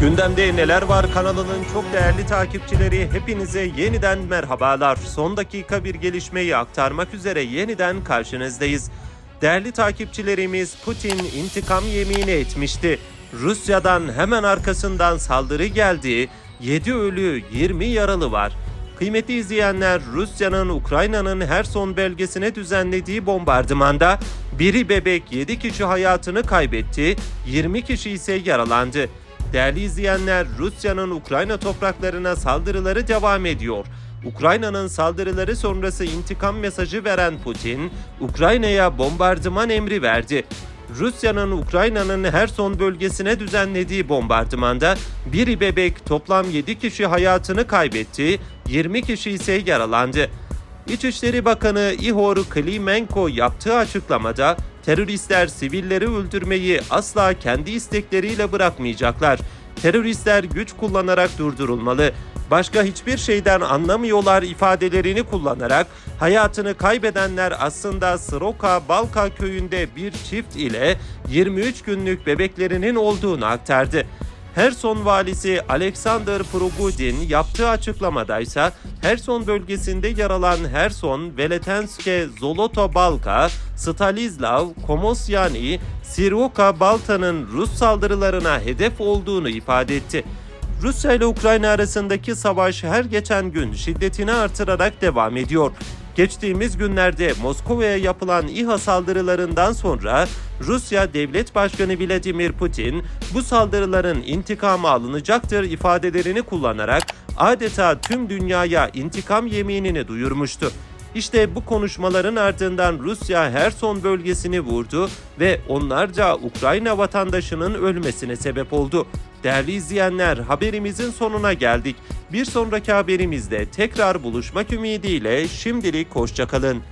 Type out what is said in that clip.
Gündemde neler var kanalının çok değerli takipçileri hepinize yeniden merhabalar. Son dakika bir gelişmeyi aktarmak üzere yeniden karşınızdayız. Değerli takipçilerimiz Putin intikam yemini etmişti. Rusya'dan hemen arkasından saldırı geldi. 7 ölü 20 yaralı var. Kıymetli izleyenler Rusya'nın Ukrayna'nın Herson bölgesine düzenlediği bombardımanda biri bebek 7 kişi hayatını kaybetti, 20 kişi ise yaralandı. Değerli izleyenler, Rusya'nın Ukrayna topraklarına saldırıları devam ediyor. Ukrayna'nın saldırıları sonrası intikam mesajı veren Putin, Ukrayna'ya bombardıman emri verdi. Rusya'nın Ukrayna'nın Herson bölgesine düzenlediği bombardımanda biri bebek toplam 7 kişi hayatını kaybetti, 20 kişi ise yaralandı. İçişleri Bakanı Ihor Klimenko yaptığı açıklamada teröristler sivilleri öldürmeyi asla kendi istekleriyle bırakmayacaklar. Teröristler güç kullanarak durdurulmalı. Başka hiçbir şeyden anlamıyorlar ifadelerini kullanarak hayatını kaybedenler aslında Sroka Balka köyünde bir çift ile 23 günlük bebeklerinin olduğunu aktardı. Herson valisi Alexander Progudin yaptığı açıklamada ise Herson bölgesinde yer alan Herson, Veletenske, Zoloto Balka, Stalislav, Komosyani, Siroka Balta'nın Rus saldırılarına hedef olduğunu ifade etti. Rusya ile Ukrayna arasındaki savaş her geçen gün şiddetini artırarak devam ediyor. Geçtiğimiz günlerde Moskova'ya yapılan İHA saldırılarından sonra Rusya Devlet Başkanı Vladimir Putin bu saldırıların intikamı alınacaktır ifadelerini kullanarak adeta tüm dünyaya intikam yeminini duyurmuştu. İşte bu konuşmaların ardından Rusya Herson bölgesini vurdu ve onlarca Ukrayna vatandaşının ölmesine sebep oldu. Değerli izleyenler haberimizin sonuna geldik. Bir sonraki haberimizde tekrar buluşmak ümidiyle şimdilik hoşçakalın.